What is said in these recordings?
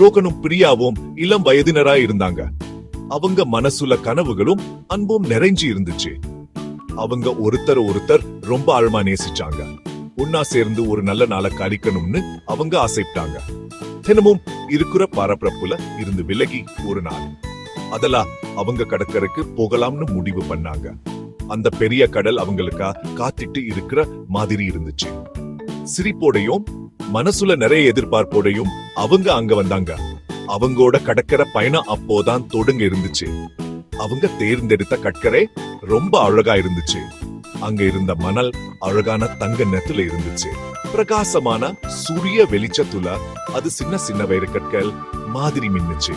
ரோகனும் பிரியாவும் இளம் வயதினரா இருந்தாங்க. அவங்க மனசுல கனவுகளும் அன்பும் நிறைஞ்சு இருந்துச்சு. அவங்க ஒருத்தர் ஒருத்தர் ரொம்ப ஆழமா நேசிச்சாங்க. ஒன்னா சேர்ந்து ஒரு நல்ல நாளை கழிக்கணும்னு அவங்க ஆசைப்பட்டாங்க. தினமும் இருக்கிற பரபரப்புல இருந்து விலகி ஒரு நாள். அதெல்லாம் அவங்க கடற்கரைக்கு போகலாம்னு முடிவு பண்ணாங்க. அந்த பெரிய கடல் அவங்களுக்கா காத்திட்டு இருக்கிற மாதிரி இருந்துச்சு. சிரிப்போடையும் மனசுல நிறைய எதிர்பார்ப்போடையும் அவங்க அங்க வந்தாங்க. அவங்களோட கடற்கரை பயணம் அப்போதான் தொடங்க இருந்துச்சு. அவங்க தேர்ந்தெடுத்த கடற்கரை ரொம்ப அழகா இருந்துச்சு. அங்க இருந்த மணல் அழகான தங்க நெத்துல இருந்துச்சு. பிரகாசமான சூரிய வெளிச்சத்துல அது சின்ன சின்ன வயிறு கற்கள் மாதிரி மின்னுச்சு.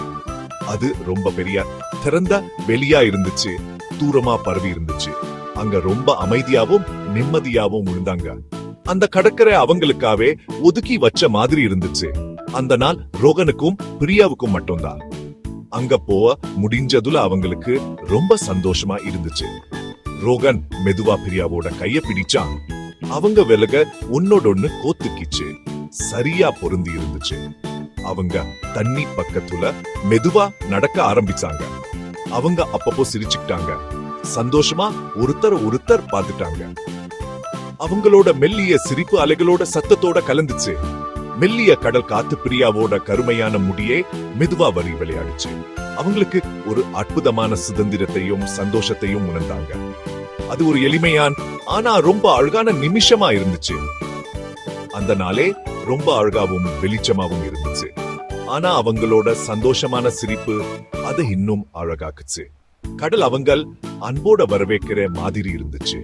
அது ரொம்ப பெரிய திறந்த வெளியா இருந்துச்சு. தூரமா பரவி இருந்துச்சு. அங்க ரொம்ப அமைதியாவும் நிம்மதியாவும் இருந்தாங்க. அந்த கடற்கரை அவங்களுக்காவே ஒதுக்கி வச்ச மாதிரி இருந்துச்சு. அந்த நாள் ரோகனுக்கும் பிரியாவுக்கும் மட்டும்தான். அங்க போக முடிஞ்சதுல அவங்களுக்கு ரொம்ப சந்தோஷமா இருந்துச்சு. ரோகன் மெதுவா பிரியாவோட கைய பிடிச்சான். அவங்க விலக ஒன்னோட ஒண்ணு கோத்துக்கிச்சு. சரியா பொருந்தி இருந்துச்சு. அவங்க தண்ணி பக்கத்துல மெதுவா நடக்க ஆரம்பிச்சாங்க. அவங்க அப்பப்போ சிரிச்சுக்கிட்டாங்க. சந்தோஷமா ஒருத்தர் ஒருத்தர் பார்த்துட்டாங்க அவங்களோட மெல்லிய சிரிப்பு அலைகளோட சத்தத்தோட கலந்துச்சு. மெல்லிய கடல் காத்து பிரியாவோட கருமையான முடியே மெதுவா வரி விளையாடுச்சு. அவங்களுக்கு ஒரு அற்புதமான சுதந்திரத்தையும் சந்தோஷத்தையும் உணர்ந்தாங்க. அது ஒரு எளிமையான் ஆனா ரொம்ப அழகான நிமிஷமா இருந்துச்சு. அந்த நாளே ரொம்ப அழகாவும் வெளிச்சமாவும் இருந்துச்சு. ஆனா அவங்களோட சந்தோஷமான சிரிப்பு அதை இன்னும் அழகாக்குச்சு. கடல் அவங்கள் அன்போட வரவேற்கிற மாதிரி இருந்துச்சு.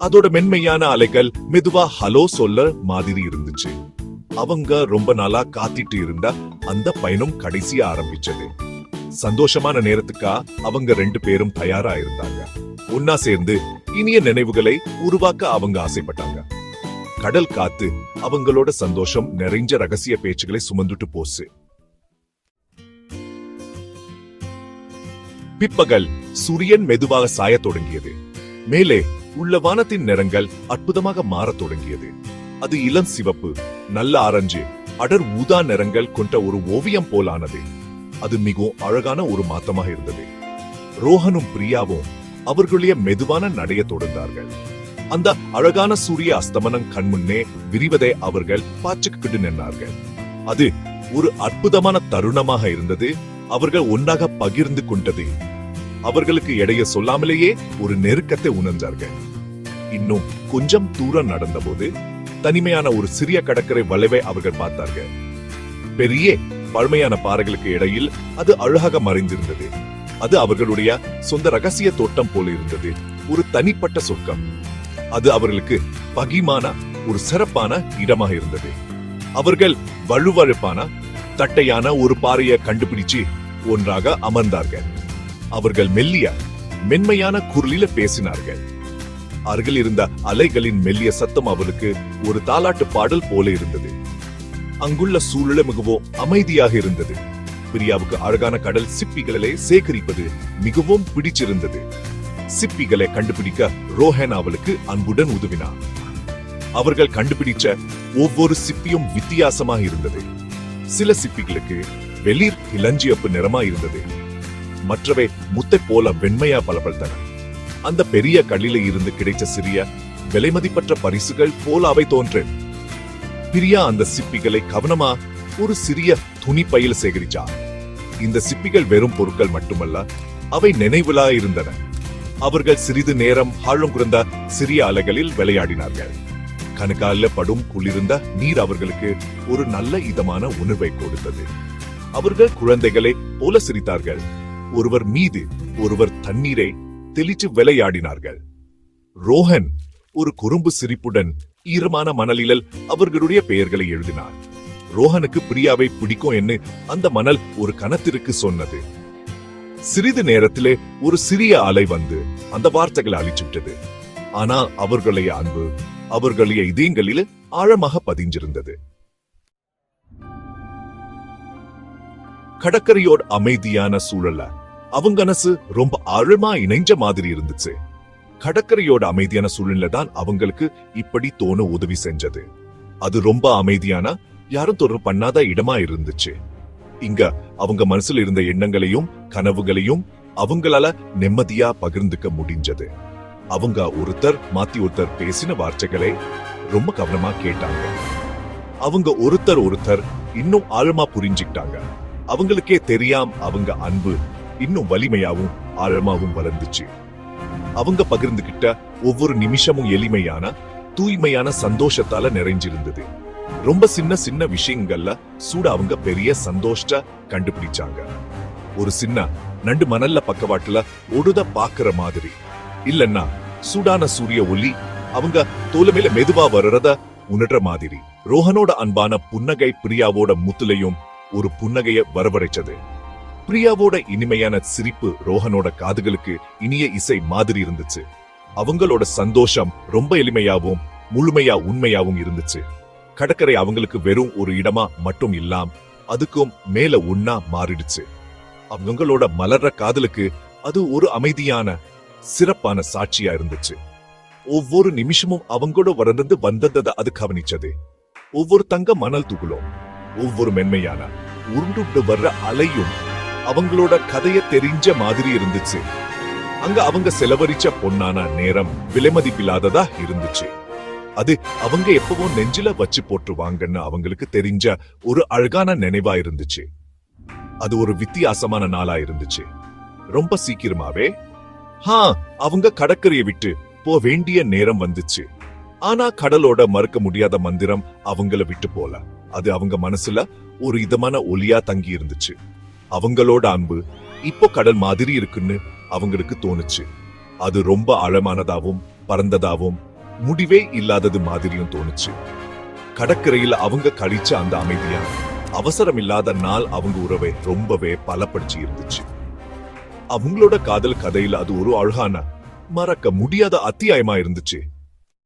அதோட மென்மையான அலைகள் மெதுவா ஹலோ சொல்ல மாதிரி இருந்துச்சு. அவங்க ரொம்ப நாளா காத்திட்டு இருந்த அந்த பயணம் கடைசியா ஆரம்பிச்சது. சந்தோஷமான நேரத்துக்கா அவங்க ரெண்டு பேரும் தயாரா இருந்தாங்க. ஒன்னா சேர்ந்து இனிய நினைவுகளை உருவாக்க அவங்க ஆசைப்பட்டாங்க. கடல் காத்து அவங்களோட சந்தோஷம் நிறைஞ்ச ரகசிய பேச்சுகளை சுமந்துட்டு போச்சு. பிற்பகல் சூரியன் மெதுவாக சாயத் தொடங்கியது. மேலே உள்ள வானத்தின் நிறங்கள் அற்புதமாக மாறத் தொடங்கியது. அது இளம் சிவப்பு நல்ல ஆரஞ்சு அடர் ஊதா நிறங்கள் கொண்ட ஒரு ஓவியம் போலானது. அது மிகவும் அழகான ஒரு மாத்தமாக இருந்தது. ரோஹனும் பிரியாவும் அவர்களுடைய மெதுவான நடைய தொடர்ந்தார்கள். அந்த அழகான சூரிய அஸ்தமனம் கண்முன்னே விரிவதை அவர்கள் பாச்சுக்கிட்டு நின்றார்கள் அது ஒரு அற்புதமான தருணமாக இருந்தது. அவர்கள் ஒன்றாக பகிர்ந்து கொண்டது. அவர்களுக்கு எடைய சொல்லாமலேயே ஒரு நெருக்கத்தை உணர்ந்தார்கள். இன்னும் கொஞ்சம் தூரம் நடந்தபோது தனிமையான ஒரு சிறிய கடற்கரை வளைவை அவர்கள் பார்த்தார்கள். பெரிய பழமையான பாறைகளுக்கு இடையில் அது அழகாக மறைந்திருந்தது. அது அவர்களுடைய சொந்த ரகசிய தோட்டம் போல இருந்தது. ஒரு தனிப்பட்ட சொர்க்கம். அது அவர்களுக்கு பகிமான ஒரு சிறப்பான இடமாக இருந்தது. அவர்கள் வலுவழுப்பான தட்டையான ஒரு பாறையை கண்டுபிடிச்சு ஒன்றாக அமர்ந்தார்கள். அவர்கள் மெல்லிய மென்மையான குரலில பேசினார்கள். அருகில் இருந்த அலைகளின் மெல்லிய சத்தம் அவளுக்கு ஒரு தாலாட்டு பாடல் போல இருந்தது. அங்குள்ள சூழல மிகவும் அமைதியாக இருந்தது. பிரியாவுக்கு அழகான கடல் சிப்பிகளை சேகரிப்பது மிகவும் பிடிச்சிருந்தது. சிப்பிகளை கண்டுபிடிக்க ரோஹன் அவளுக்கு அன்புடன் உதவினார் அவர்கள் கண்டுபிடிச்ச ஒவ்வொரு சிப்பியும் வித்தியாசமாக இருந்தது. சில சிப்பிகளுக்கு வெளிர் இளஞ்சியப்பு நிறமா இருந்தது. மற்றவை முத்தை போல வெண்மையா பலபல்தன அந்த பெரிய கல்லில இருந்து கிடைச்ச சிறிய விலைமதிப்பற்ற பரிசுகள் போல அவை தோன்று. பிரியா அந்த சிப்பிகளை கவனமா ஒரு சிறிய துணி பையில் சேகரிச்சா. இந்த சிப்பிகள் வெறும் பொருட்கள் மட்டுமல்ல அவை நினைவுலா இருந்தன. அவர்கள் சிறிது நேரம் ஆழங்குறந்த சிறிய அலைகளில் விளையாடினார்கள். கணுக்கால படும் குளிர்ந்த நீர் அவர்களுக்கு ஒரு நல்ல இதமான உணர்வை கொடுத்தது. அவர்கள் குழந்தைகளை போல சிரித்தார்கள். ஒருவர் மீது ஒருவர் தண்ணீரை தெளிச்சு விளையாடினார்கள். ரோஹன் ஒரு குறும்பு சிரிப்புடன் ஈரமான மணலில் அவர்களுடைய பெயர்களை எழுதினார் ரோஹனுக்கு பிரியாவை பிடிக்கும் என்று அந்த மணல் ஒரு கணத்திற்கு சொன்னது. சிறிது நேரத்திலே ஒரு சிறிய அலை வந்து அந்த வார்த்தைகளை அழிச்சுவிட்டது. ஆனால் அவர்களுடைய அன்பு அவர்களுடைய இதயங்களில் ஆழமாக பதிஞ்சிருந்தது. கடற்கரையோட அமைதியான சூழல்ல அவங்க மனசு ரொம்ப ஆழமா இணைஞ்ச மாதிரி இருந்துச்சு. கடற்கரையோட அமைதியான சூழ்நிலை தான் அவங்களுக்கு இப்படி தோண உதவி செஞ்சது. அது ரொம்ப அமைதியான யாரும் தொடர்பு பண்ணாத இடமா இருந்துச்சு. இங்க அவங்க மனசுல இருந்த எண்ணங்களையும் கனவுகளையும் அவங்களால நிம்மதியா பகிர்ந்துக்க முடிஞ்சது. அவங்க ஒருத்தர் மாத்தி ஒருத்தர் பேசின வார்த்தைகளை ரொம்ப கவனமா கேட்டாங்க. அவங்க ஒருத்தர் ஒருத்தர் இன்னும் ஆழமா புரிஞ்சுக்கிட்டாங்க. அவங்களுக்கே தெரியாம அவங்க அன்பு இன்னும் வலிமையாவும் ஆழமாவும் வளர்ந்துச்சு. அவங்க பகிர்ந்துகிட்ட ஒவ்வொரு நிமிஷமும் எளிமையான தூய்மையான சந்தோஷத்தால நிறைஞ்சிருந்தது. ரொம்ப சின்ன சின்ன விஷயங்கள்ல சூட அவங்க பெரிய சந்தோஷத்தை கண்டுபிடிச்சாங்க. ஒரு சின்ன நண்டு மணல்ல பக்கவாட்டுல ஒடுத பாக்குற மாதிரி. இல்லன்னா சூடான சூரிய ஒளி அவங்க தோல மேல மெதுவா வர்றத உணர்ற மாதிரி. ரோஹனோட அன்பான புன்னகை பிரியாவோட முத்துலையும் ஒரு புன்னகைய வரவழைச்சது. பிரியாவோட இனிமையான சிரிப்பு ரோஹனோட காதுகளுக்கு இனிய இசை மாதிரி இருந்துச்சு. அவங்களோட சந்தோஷம் ரொம்ப எளிமையாவும் முழுமையா உண்மையாவும் இருந்துச்சு. கடற்கரை அவங்களுக்கு வெறும் ஒரு இடமா மட்டும் இல்லாம் அதுக்கும் மேல ஒன்னா மாறிடுச்சு. அவங்களோட மலர்ற காதலுக்கு அது ஒரு அமைதியான சிறப்பான சாட்சியா இருந்துச்சு. ஒவ்வொரு நிமிஷமும் அவங்களோட வளர்ந்து வந்ததை அது கவனிச்சது. ஒவ்வொரு தங்க மணல் துகளும் ஒவ்வொரு மென்மையான உருண்டு வர்ற அலையும் அவங்களோட கதைய தெரிஞ்ச மாதிரி இருந்துச்சு. அங்க அவங்க செலவழிச்ச பொன்னான நேரம் விலைமதிப்பில்லாததா இருந்துச்சு. அது அவங்க எப்பவும் நெஞ்சில வச்சு போட்டுருவாங்கன்னு அவங்களுக்கு தெரிஞ்ச ஒரு அழகான நினைவா இருந்துச்சு. அது ஒரு வித்தியாசமான நாளா இருந்துச்சு. ரொம்ப சீக்கிரமாவே ஹா அவங்க கடற்கரையை விட்டு போ வேண்டிய நேரம் வந்துச்சு. ஆனா கடலோட மறுக்க முடியாத மந்திரம் அவங்கள விட்டு போல. அது அவங்க மனசுல ஒரு இதமான ஒலியா தங்கி இருந்துச்சு. அவங்களோட அன்பு இப்போ கடல் மாதிரி இருக்குன்னு அவங்களுக்கு தோணுச்சு. அது ரொம்ப ஆழமானதாவும் பறந்ததாவும் முடிவே இல்லாதது மாதிரியும் தோணுச்சு. கடற்கரையில் அவங்க கழிச்ச அந்த அமைதியா அவசரம் இல்லாத நாள் அவங்க உறவை ரொம்பவே பலப்படுத்தி இருந்துச்சு. அவங்களோட காதல் கதையில அது ஒரு அழகான மறக்க முடியாத அத்தியாயமா இருந்துச்சு.